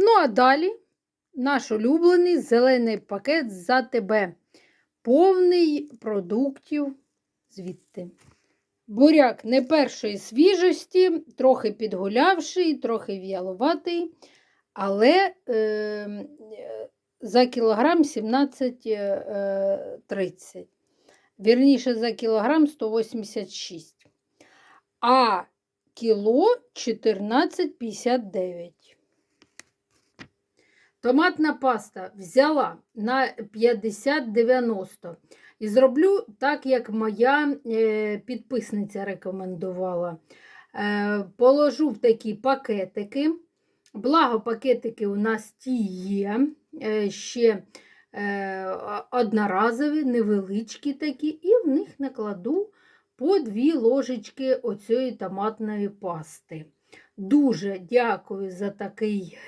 Ну, а далі наш улюблений зелений пакет за тебе. Повний продуктів звідти. Буряк не першої свіжості, трохи підгулявший, трохи в'ялуватий, але е, е, за кілограм 17,30. Вірніше, за кілограм 186. А кіло 14,59. Томатна паста взяла на 50-90. І зроблю так, як моя е, підписниця рекомендувала. Е, положу в такі пакетики. Благо, пакетики у нас ті є, е, ще одноразові, невеличкі такі, і в них накладу по дві ложечки оцієї томатної пасти. Дуже дякую за такий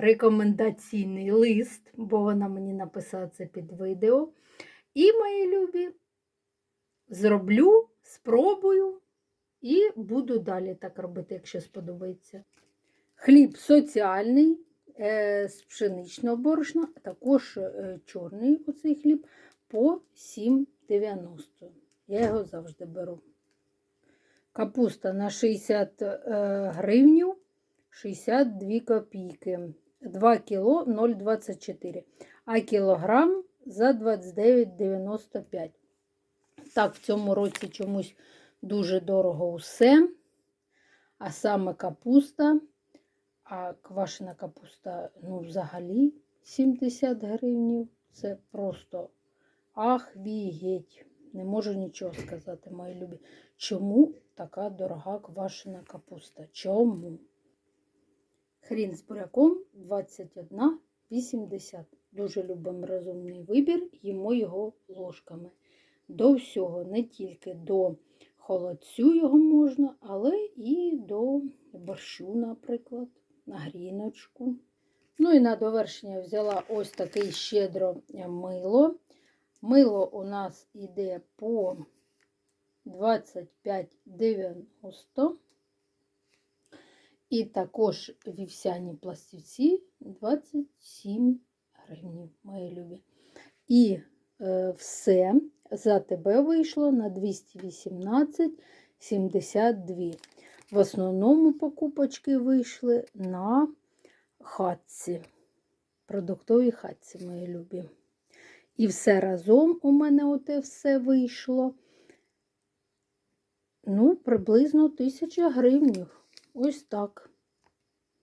рекомендаційний лист, бо вона мені написала це під відео. І, мої любі, зроблю, спробую і буду далі так робити, якщо сподобається. Хліб соціальний е, з пшеничного борошна, а також е, чорний оцей хліб по 7,90. Я його завжди беру. Капуста на 60 е, гривнів 62 копійки. 2 кіло 0,24, а кілограм за 29,95. Так, в цьому році чомусь дуже дорого усе. А саме капуста, а квашена капуста, ну, взагалі 70 гривнів. Це просто ах, вігеть. Не можу нічого сказати, мої любі. Чому така дорога квашена капуста? Чому? Хрін з буряком 21,80. Дуже любимо розумний вибір, їмо його ложками. До всього, не тільки до холодцю його можна, але і до борщу, наприклад, на гріночку. Ну і на довершення взяла ось такий щедро мило. Мило у нас йде по 25,90. І також вівсяні пластівці 27 гривень, мої любі. І е, все за тебе вийшло на 218,72. В основному покупочки вийшли на хатці, продуктовій хатці, мої любі. І все разом у мене оте все вийшло. Ну, приблизно 1000 гривнів. Ось так.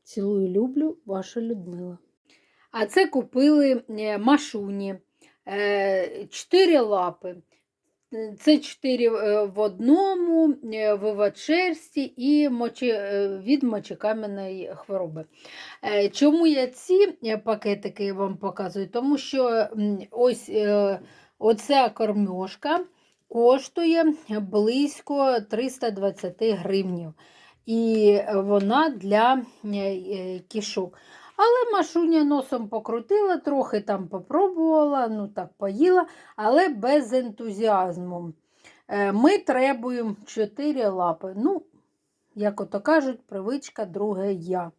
Цілую, люблю, ваша Людмила. А це купили е, машуні. е, Чотири лапи. Це чотири е, в одному, е, вивачерсті і мочі, від мочекам'яної хвороби. Чому я ці пакетики вам показую? Тому що ось оця кормьошка коштує близько 320 гривнів. І вона для е, е, кішок. Але Машуня носом покрутила, трохи там попробувала, ну так поїла, але без ентузіазму. Е, Ми требуємо 4 лапи. Ну, як ото кажуть, привичка друге я.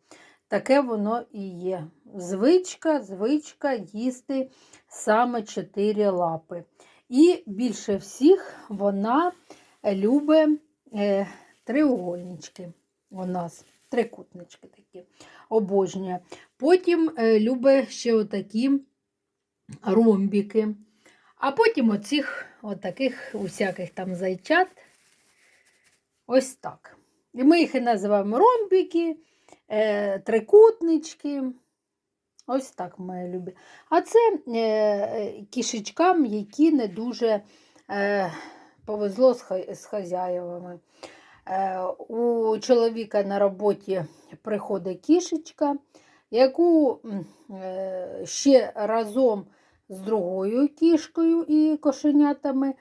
Таке воно і є. Звичка, звичка їсти саме 4 лапи. І більше всіх вона любить треугольнички у нас, трикутнички такі, обожнює. Потім е, любить ще отакі ромбіки. А потім оцих отаких усяких там зайчат. Ось так. І ми їх і називаємо ромбіки, е, трикутнички. Ось так моя любі. А це е, кішечкам, які не дуже повезло з хазяєвами. Е, у чоловіка на роботі приходить кішечка, яку е, ще разом з другою кішкою і кошенятами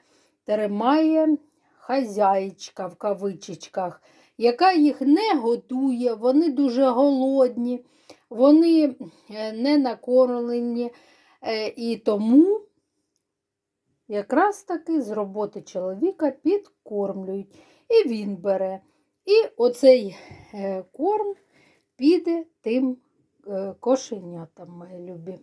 тримає хазяїчка в кавичечках, яка їх не готує, вони дуже голодні, вони е, не накормлені. І тому якраз таки з роботи чоловіка підкормлюють. І він бере. І оцей е, корм піде тим е, кошенятам, мої любі.